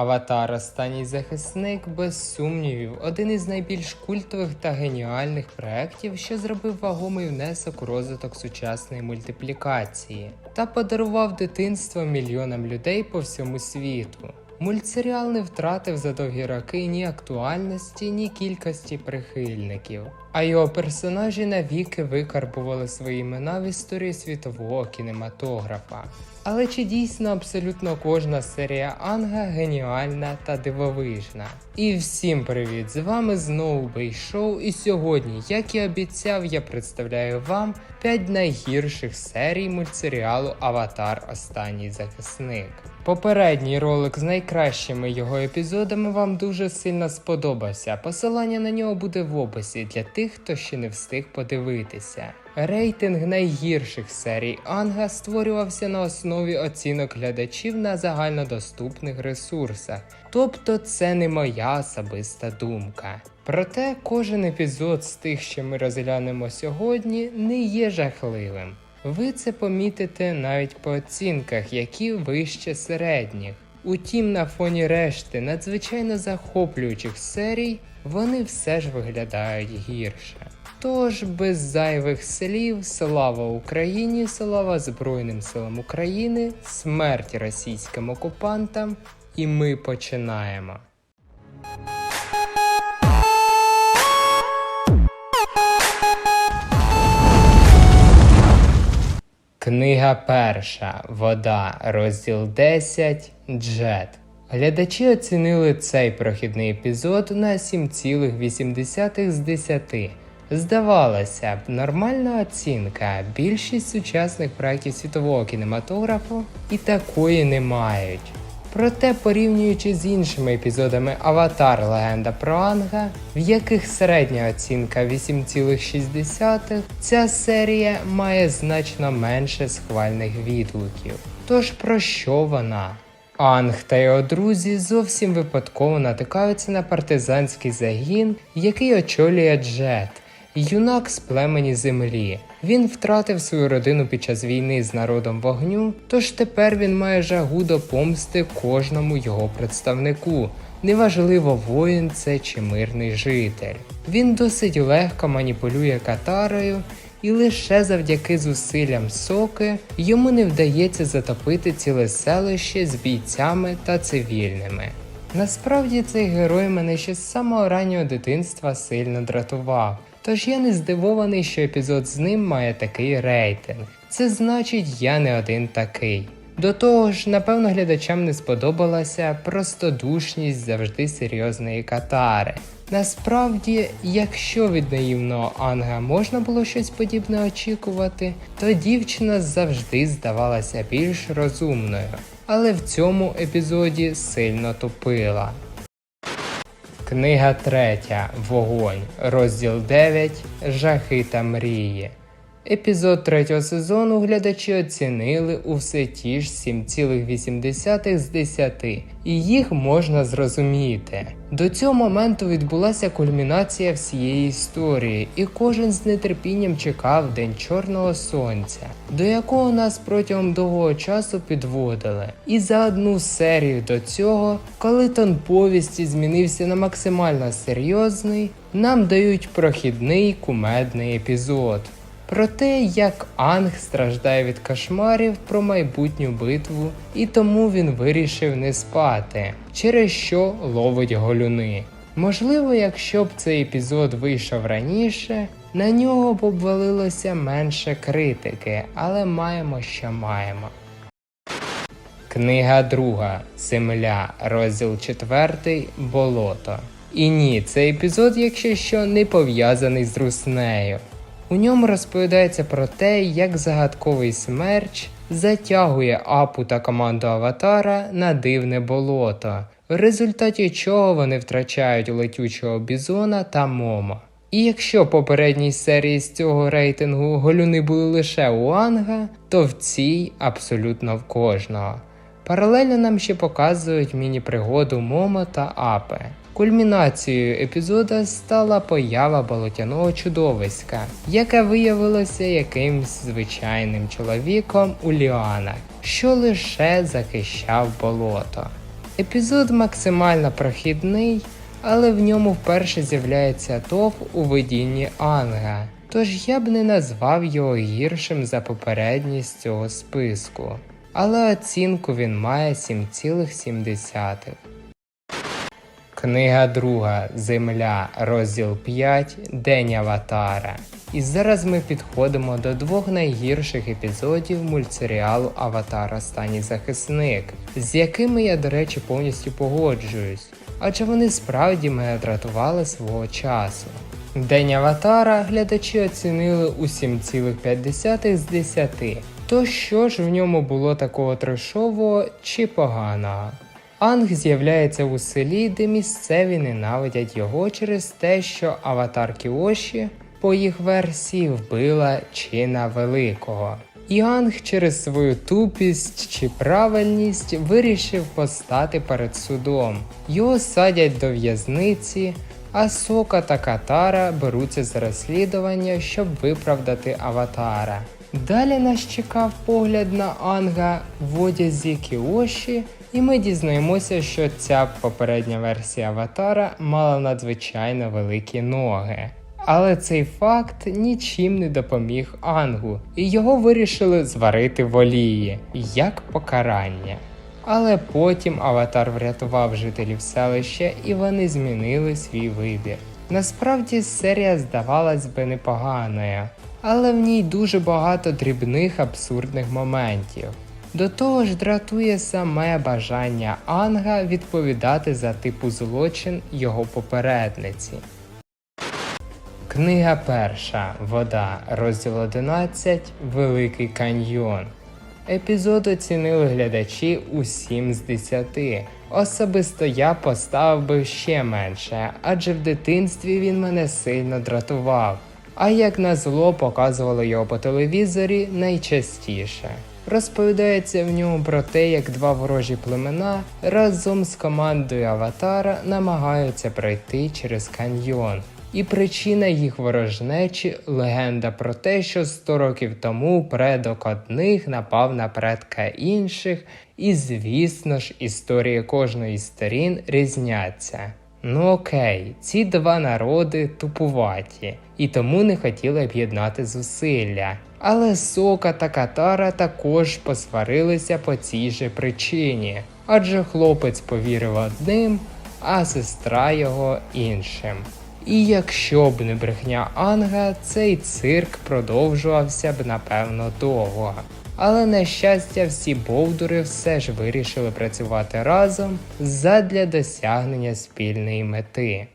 Аватар Останній захисник, без сумнівів, один із найбільш культових та геніальних проєктів, що зробив вагомий внесок у розвиток сучасної мультиплікації та подарував дитинство мільйонам людей по всьому світу. Мультсеріал не втратив за довгі роки ні актуальності, ні кількості прихильників, а його персонажі навіки викарбували свої імена в історії світового кінематографа. Але чи дійсно абсолютно кожна серія Анга геніальна та дивовижна? І всім привіт! З вами знову Бейшоу, і сьогодні, як і обіцяв, я представляю вам 5 найгірших серій мультсеріалу Аватар Останній захисник. Попередній ролик з найкращими його епізодами вам дуже сильно сподобався. Посилання на нього буде в описі для тих, хто ще не встиг подивитися. Рейтинг найгірших серій Анга створювався на основі оцінок глядачів на загальнодоступних ресурсах, тобто це не моя особиста думка. Проте кожен епізод з тих, що ми розглянемо сьогодні, не є жахливим. Ви це помітите навіть по оцінках, які вище середніх. Утім, на фоні решти надзвичайно захоплюючих серій вони все ж виглядають гірше. Тож, без зайвих слів, слава Україні, слава Збройним силам України, смерть російським окупантам, і ми починаємо. Книга перша. Вода. Розділ 10. Джет. Глядачі оцінили цей прохідний епізод на 7,8 з 10. Здавалося б, нормальна оцінка. Більшість сучасних проєктів світового кінематографу і такої не мають. Проте, порівнюючи з іншими епізодами Аватар Легенда про Анга, в яких середня оцінка 8,6, ця серія має значно менше схвальних відгуків. Тож про що вона? Анг та його друзі зовсім випадково натикаються на партизанський загін, який очолює Джет. Юнак з племені землі. Він втратив свою родину під час війни з народом вогню, тож тепер він має жагу до помсти кожному його представнику. Неважливо, воїн це чи мирний житель. Він досить легко маніпулює катарою, і лише завдяки зусиллям соки йому не вдається затопити ціле селище з бійцями та цивільними. Насправді цей герой мене ще з самого раннього дитинства сильно дратував. Тож я не здивований, що епізод з ним має такий рейтинг. Це значить, я не один такий. До того ж, напевно, глядачам не сподобалася простодушність завжди серйозної катари. Насправді, якщо від наївного Анга можна було щось подібне очікувати, то дівчина завжди здавалася більш розумною, але в цьому епізоді сильно тупила. Книга 3. Вогонь. Розділ 9. Жахи та мрії. Епізод третього сезону глядачі оцінили у все ті ж 7,8 з 10, і їх можна зрозуміти. До цього моменту відбулася кульмінація всієї історії, і кожен з нетерпінням чекав День Чорного Сонця, до якого нас протягом довгого часу підводили. І за одну серію до цього, коли тон повісті змінився на максимально серйозний, нам дають прохідний кумедний епізод. Про те, як Анг страждає від кошмарів про майбутню битву, і тому він вирішив не спати, через що ловить голюни. Можливо, якщо б цей епізод вийшов раніше, на нього б обвалилося менше критики, але маємо, що маємо. Книга друга Земля, розділ 4 Болото. І ні, цей епізод, якщо що, не пов'язаний з руснею. У ньому розповідається про те, як загадковий смерч затягує Апу та команду Аватара на дивне болото, в результаті чого вони втрачають летючого бізона та Момо. І якщо попередній серії з цього рейтингу голюни були лише у Анга, то в цій абсолютно в кожного. Паралельно нам ще показують міні-пригоду Момо та Апи. Кульмінацією епізода стала поява болотяного чудовиська, яке виявилося якимсь звичайним чоловіком у ліанах, що лише захищав болото. Епізод максимально прохідний, але в ньому вперше з'являється ТОВ у видінні Анга. Тож я б не назвав його гіршим за попередній з цього списку. Але оцінку він має 7,7. Книга друга Земля, розділ 5 День Аватара. І зараз ми підходимо до двох найгірших епізодів мультсеріалу Аватар Останній захисник, з якими я, до речі, повністю погоджуюсь, адже вони справді мене дратували свого часу. День Аватара глядачі оцінили у 7,5 з 10. То що ж в ньому було такого трешового чи поганого? Анг з'являється у селі, де місцеві ненавидять його через те, що аватар Кіоші, по їх версії, вбила Чина Великого. І Анг через свою тупість чи правильність вирішив постати перед судом. Його садять до в'язниці, а Сока та Катара беруться за розслідування, щоб виправдати аватара. Далі нас чекав погляд на Анга в одязі Кіоші, і ми дізнаємося, що ця попередня версія аватара мала надзвичайно великі ноги. Але цей факт нічим не допоміг Ангу, і його вирішили зварити в олії як покарання. Але потім аватар врятував жителів селища і вони змінили свій вибір. Насправді серія здавалась би непоганою, але в ній дуже багато дрібних абсурдних моментів. До того ж дратує саме бажання Анга відповідати за типу злочин його попередниці. Книга перша Вода, розділ 11 Великий каньйон. Епізод оцінили глядачі у 7 з 10. Особисто я поставив би ще менше, адже в дитинстві він мене сильно дратував. А як назло показували його по телевізорі найчастіше. Розповідається в ньому про те, як два ворожі племена разом з командою Аватара намагаються пройти через каньйон. І причина їх ворожнечі легенда про те, що 100 років тому предок одних напав на предка інших, і звісно ж, історії кожної з сторін різняться. Ну окей, ці два народи тупуваті, і тому не хотіли об'єднати зусилля. Але Сока та Катара також посварилися по цій же причині, адже хлопець повірив одним, а сестра його іншим. І якщо б не брехня Анга, цей цирк продовжувався б напевно довго. Але на щастя, всі бовдури все ж вирішили працювати разом задля досягнення спільної мети.